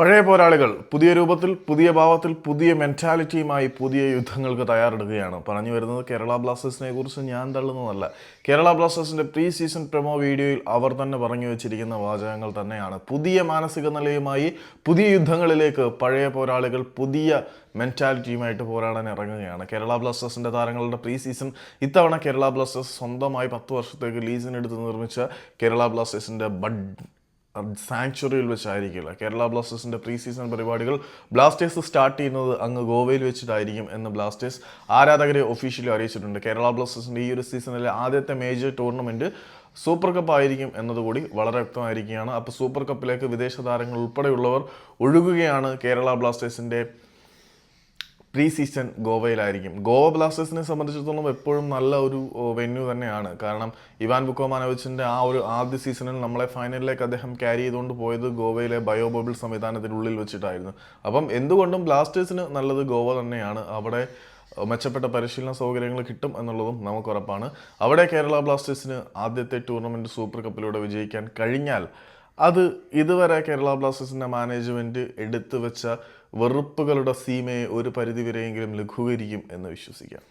പഴയ പോരാളികൾ പുതിയ രൂപത്തിൽ പുതിയ ഭാവത്തിൽ പുതിയ മെന്റാലിറ്റിയുമായി പുതിയ യുദ്ധങ്ങൾക്ക് തയ്യാറെടുക്കുകയാണ്. പറഞ്ഞു വരുന്നത് കേരള ബ്ലാസ്റ്റേഴ്സിനെ കുറിച്ച് ഞാൻ തള്ളുന്നതല്ല. കേരള ബ്ലാസ്റ്റേഴ്സിന്റെ പ്രീ സീസൺ പ്രൊമോ വീഡിയോയിൽ അവർ തന്നെ പറഞ്ഞു വെച്ചിരിക്കുന്ന വാചകങ്ങൾ തന്നെയാണ്. പുതിയ മാനസിക നിലയുമായി പുതിയ യുദ്ധങ്ങളിലേക്ക് പഴയ പോരാളികൾ പുതിയ മെന്റാലിറ്റിയുമായിട്ട് പോരാടാൻ ഇറങ്ങുകയാണ്. കേരള ബ്ലാസ്റ്റേഴ്സിന്റെ താരങ്ങളുടെ പ്രീ സീസൺ ഇത്തവണ കേരള ബ്ലാസ്റ്റേഴ്സ് സ്വന്തമായി പത്ത് വർഷത്തേക്ക് ലീസിനെടുത്ത് നിർമ്മിച്ച കേരള ബ്ലാസ്റ്റേഴ്സിന്റെ ബഡ് സാങ്ച്വറിയിൽ വെച്ചായിരിക്കില്ല. കേരള ബ്ലാസ്റ്റേഴ്സിന്റെ പ്രീ സീസൺ പരിപാടികൾ ബ്ലാസ്റ്റേഴ്സ് സ്റ്റാർട്ട് ചെയ്യുന്നത് അങ്ങ് ഗോവയിൽ വെച്ചിട്ടായിരിക്കും എന്ന് ബ്ലാസ്റ്റേഴ്സ് ആരാധകരെ ഒഫീഷ്യലി അറിയിച്ചിട്ടുണ്ട്. കേരള ബ്ലാസ്റ്റേഴ്സിന്റെ ഈ ഒരു സീസണിലെ ആദ്യത്തെ മേജർ ടൂർണമെന്റ് സൂപ്പർ കപ്പ് ആയിരിക്കും എന്നതുകൂടി വളരെ വ്യക്തമായിരിക്കുകയാണ്. അപ്പോൾ സൂപ്പർ കപ്പിലേക്ക് വിദേശ താരങ്ങൾ ഉൾപ്പെടെയുള്ളവർ ഒഴുകുകയാണ് കേരള ബ്ലാസ്റ്റേഴ്സിന്റെ പ്രീ സീസൺ ഗോവയിലായിരിക്കും. ഗോവ ബ്ലാസ്റ്റേഴ്സിനെ സംബന്ധിച്ചിടത്തോളം എപ്പോഴും നല്ല ഒരു വെന്യൂ തന്നെയാണ്. കാരണം ഇവാൻ ബുക്കോമാനോവിച്ചിന്റെ ആ ഒരു ആദ്യ സീസണിൽ നമ്മളെ ഫൈനലിലേക്ക് അദ്ദേഹം ക്യാരി ചെയ്തുകൊണ്ട് പോയത് ഗോവയിലെ ബയോ ബബിൾ സംവിധാനത്തിനുള്ളിൽ വെച്ചിട്ടായിരുന്നു. അപ്പം എന്തുകൊണ്ടും ബ്ലാസ്റ്റേഴ്സിന് നല്ലത് ഗോവ തന്നെയാണ്. അവിടെ മെച്ചപ്പെട്ട പരിശീലന സൗകര്യങ്ങൾ കിട്ടും എന്നുള്ളതും നമുക്ക് ഉറപ്പാണ് അവിടെ കേരള ബ്ലാസ്റ്റേഴ്സിന് ആദ്യത്തെ ടൂർണമെന്റ് സൂപ്പർ കപ്പിലൂടെ വിജയിക്കാൻ കഴിഞ്ഞാൽ അത് ഇതുവരെ കേരള ബ്ലാസ്റ്റേഴ്സിന്റെ മാനേജ്മെന്റ് എടുത്തു വെച്ച വെറുപ്പുകളുടെ സീമയെ ഒരു പരിധിവരെയെങ്കിലും ലഘൂകരിക്കും എന്ന് വിശ്വസിക്കാം.